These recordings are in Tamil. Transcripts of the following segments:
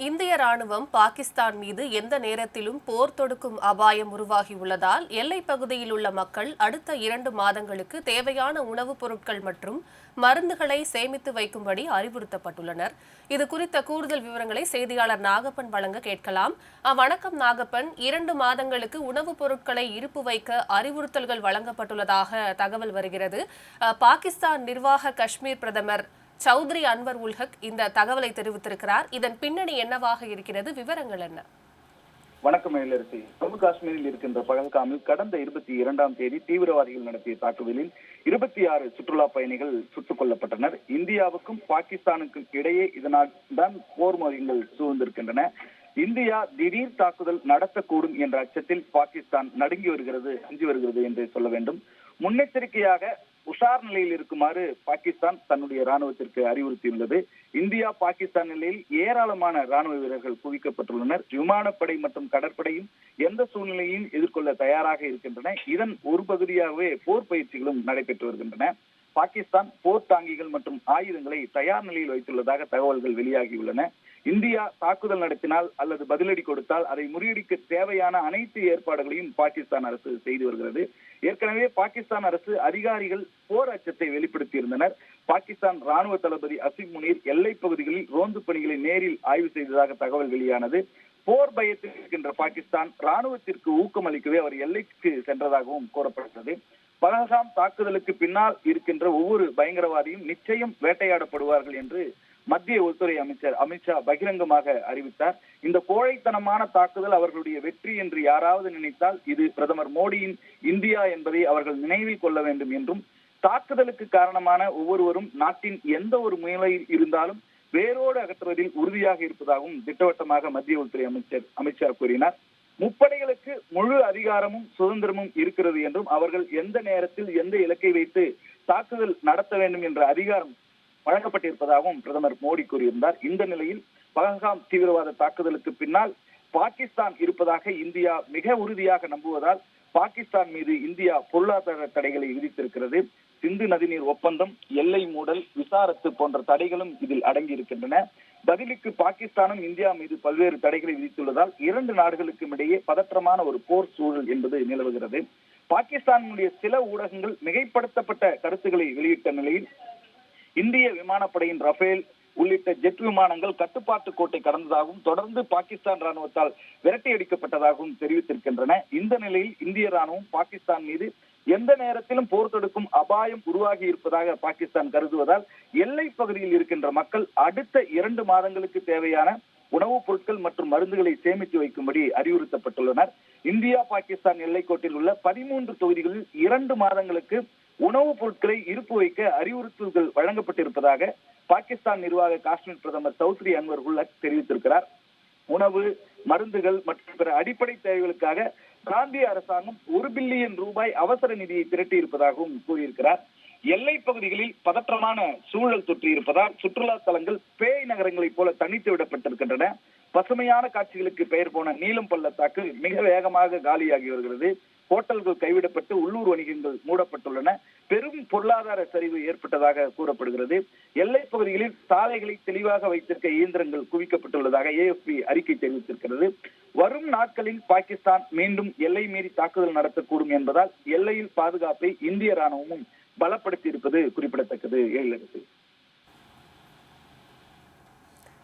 இந்திய ராணுவம் பாகிஸ்தான் மீது எந்த நேரத்திலும் போர் தொடுக்கும் அபாயம் உருவாகியுள்ளதால் எல்லைப் பகுதியில் உள்ள மக்கள் அடுத்த இரண்டு மாதங்களுக்கு தேவையான உணவுப் பொருட்கள் மற்றும் மருந்துகளை சேமித்து வைக்கும்படி அறிவுறுத்தப்பட்டுள்ளனர். இது குறித்த கூடுதல் விவரங்களை செய்தியாளர் நாகப்பன் வழங்க கேட்கலாம். வணக்கம் நாகப்பன் இரண்டு மாதங்களுக்கு உணவுப் பொருட்களை இருப்பு வைக்க அறிவுறுத்தல்கள் வழங்கப்பட்டுள்ளதாக தகவல் வருகிறது. பாகிஸ்தான் நிர்வாக காஷ்மீர் பிரதமர் சௌத்ரி அன்வர் உல்ஹக் இந்த தகவலை தெரிவித்திருக்கிறார். இதன் பின்னணி என்னவாக இருக்கிறது? விவரங்கள் என்ன? வணக்கம் எழிலரசி ஜம்மு காஷ்மீரில் இருக்கின்ற பகல்காமில் கடந்த இருபத்தி இரண்டாம் தேதி தீவிரவாதிகள் நடத்திய தாக்குதலில் இருபத்தி ஆறு சுற்றுலா பயணிகள் சுட்டுக் கொல்லப்பட்டனர். இந்தியாவுக்கும் பாகிஸ்தானுக்கும் இடையே இதனால் தான் போர் முறைகள் சூழ்ந்திருக்கின்றன. இந்தியா திடீர் தாக்குதல் நடத்தக்கூடும் என்ற அச்சத்தில் பாகிஸ்தான் நடுங்கி வருகிறது அஞ்சி வருகிறது என்று சொல்ல வேண்டும். முன்னெச்சரிக்கையாக உஷார் நிலையில் இருக்குமாறு பாகிஸ்தான் தன்னுடைய ராணுவத்திற்கு அறிவுறுத்தியுள்ளது. இந்தியா பாகிஸ்தான் நிலையில் ஏராளமான ராணுவ வீரர்கள் குவிக்கப்பட்டுள்ளனர். விமானப்படை மற்றும் கடற்படையும் எந்த சூழ்நிலையும் எதிர்கொள்ள தயாராக இருக்கின்றன. இதன் ஒரு பகுதியாகவே போர் பயிற்சிகளும் நடைபெற்று வருகின்றன. பாகிஸ்தான் போர் தாங்கிகள் மற்றும் ஆயுதங்களை தயார் நிலையில் வைத்துள்ளதாக தகவல்கள் வெளியாகியுள்ளன. இந்தியா தாக்குதல் நடத்தினால் அல்லது பதிலடி கொடுத்தால் அதை முறியடிக்க தேவையான அனைத்து ஏற்பாடுகளையும் பாகிஸ்தான் அரசு செய்து வருகிறது. ஏற்கனவே பாகிஸ்தான் அரசு அதிகாரிகள் போர் அச்சத்தை வெளிப்படுத்தியிருந்தனர். பாகிஸ்தான் ராணுவ தளபதி அசிம் முனீர் எல்லைப் பகுதிகளில் ரோந்து பணிகளை நேரில் ஆய்வு செய்ததாக தகவல் வெளியானது. போர் பயத்தில் இருக்கின்ற பாகிஸ்தான் ராணுவத்திற்கு ஊக்கம் அளிக்கவே அவர் எல்லைக்கு சென்றதாகவும் கூறப்பட்டது. பகல்காம் தாக்குதலுக்கு பின்னால் இருக்கின்ற ஒவ்வொரு பயங்கரவாதியும் நிச்சயம் வேட்டையாடப்படுவார்கள் என்று மத்திய உள்துறை அமைச்சர் அமித்ஷா பகிரங்கமாக அறிவித்தார். இந்த கோழைத்தனமான தாக்குதல் அவர்களுடைய வெற்றி என்று யாராவது நினைத்தால் இது பிரதமர் மோடியின் இந்தியா என்பதை அவர்கள் நினைவில் கொள்ள வேண்டும் என்றும் தாக்குதலுக்கு காரணமான ஒவ்வொருவரும் நாட்டின் எந்த ஒரு முயலையில் இருந்தாலும் வேரோடு அகற்றுவதில் உறுதியாக இருப்பதாகவும் திட்டவட்டமாக மத்திய உள்துறை அமைச்சர் அமித்ஷா கூறினார். முப்படைகளுக்கு முழு அதிகாரமும் சுதந்திரமும் இருக்கிறது என்றும் அவர்கள் எந்த நேரத்தில் எந்த இலக்கை வைத்து தாக்குதல் நடத்த வேண்டும் என்ற அதிகாரம் வழங்கப்பட்டிருப்பதாகவும் பிரதமர் மோடி கூறியிருந்தார். இந்த நிலையில் பகல்காம் தீவிரவாத தாக்குதலுக்கு பின்னால் பாகிஸ்தான் இருப்பதாக இந்தியா மிக உறுதியாக நம்புவதால் பாகிஸ்தான் மீது இந்தியா பொருளாதார தடைகளை விதித்திருக்கிறது. சிந்து நதிநீர் ஒப்பந்தம் எல்லை மூடல் விசாரத்து போன்ற தடைகளும் இதில் அடங்கி இருக்கின்றன பதிலுக்கு பாகிஸ்தானும் இந்தியா மீது பல்வேறு தடைகளை விதித்துள்ளதால் இரண்டு நாடுகளுக்கும் இடையே பதற்றமான ஒரு போர் சூழல் என்பது நிலவுகிறது. பாகிஸ்தானுடைய சில ஊடகங்கள் மிகைப்படுத்தப்பட்ட கருத்துக்களை வெளியிட்ட நிலையில் இந்திய விமானப்படையின் ரஃபேல் உள்ளிட்ட ஜெட் விமானங்கள் கட்டுப்பாட்டு கோட்டை கடந்ததாகவும் தொடர்ந்து பாகிஸ்தான் ராணுவத்தால் விரட்டி அடிக்கப்பட்டதாகவும் தெரிவித்திருக்கின்றன. இந்த நிலையில் இந்திய ராணுவம் பாகிஸ்தான் மீது எந்த நேரத்திலும் போர் தடுக்கும் அபாயம் உருவாகி இருப்பதாக பாகிஸ்தான் கருதுவதால் எல்லை பகுதியில் இருக்கின்ற மக்கள் அடுத்த இரண்டு மாதங்களுக்கு தேவையான உணவுப் பொருட்கள் மற்றும் மருந்துகளை சேமித்து வைக்கும்படி அறிவுறுத்தப்பட்டுள்ளனர். இந்தியா பாகிஸ்தான் எல்லைக்கோட்டில் உள்ள பதிமூன்று தொகுதிகளில் இரண்டு மாதங்களுக்கு உணவுப் பொருட்களை இருப்பு வைக்க அறிவுறுத்தல்கள் வழங்கப்பட்டிருப்பதாக பாகிஸ்தான் நிர்வாக காஷ்மீர் பிரதமர் சௌத்ரி அன்வர் உல்லக் தெரிவித்திருக்கிறார். உணவு மருந்துகள் மற்றும் பிற அடிப்படை தேவைகளுக்காக பிராந்திய அரசாங்கம் ஒரு பில்லியன் ரூபாய் அவசர நிதியை திரட்டி இருப்பதாகவும் கூறியிருக்கிறார். எல்லை பகுதிகளில் பதற்றமான சூழல் தொற்றி இருப்பதால் சுற்றுலா தலங்கள் பேய் நகரங்களைப் போல தனித்து விடப்பட்டிருக்கின்றன. பசுமையான காட்சிகளுக்கு பெயர் போன நீலம் பள்ளத்தாக்கு மிக வேகமாக காலியாகி வருகிறது. ஹோட்டல்கள் கைவிடப்பட்டு உள்ளூர் வணிகங்கள் மூடப்பட்டுள்ளன. பெரும் பொருளாதார சரிவு ஏற்பட்டதாக கூறப்படுகிறது. எல்லைப் பகுதிகளில் சாலைகளை தெளிவாக வைத்திருக்க இயந்திரங்கள் குவிக்கப்பட்டுள்ளதாக ஏஎஃப்பி அறிக்கை தெரிவித்திருக்கிறது. வரும் நாட்களில் பாகிஸ்தான் மீண்டும் எல்லை மீறி தாக்குதல் நடத்தக்கூடும் என்பதால் எல்லையில் பாதுகாப்பை இந்திய ராணுவமும் பலப்படுத்தி இருப்பது குறிப்பிடத்தக்கது எழிலரசு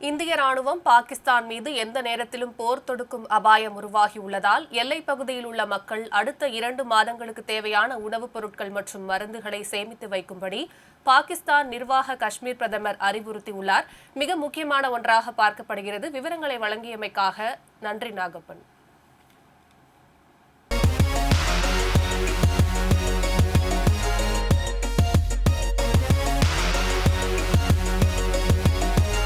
இந்திய ராணுவம் பாகிஸ்தான் மீது எந்த நேரத்திலும் போர் தொடுக்கும் அபாயம் உருவாகியுள்ளதால் எல்லைப் பகுதியில் உள்ள மக்கள் அடுத்த இரண்டு மாதங்களுக்கு தேவையான உணவுப் பொருட்கள் மற்றும் மருந்துகளை சேமித்து வைக்கும்படி பாகிஸ்தான் நிர்வாக காஷ்மீர் பிரதமர் அறிவுறுத்தியுள்ளார். மிக முக்கியமான ஒன்றாக பார்க்கப்படுகிறது. விவரங்களை வழங்கியமைக்காக நன்றி நாகப்பன்.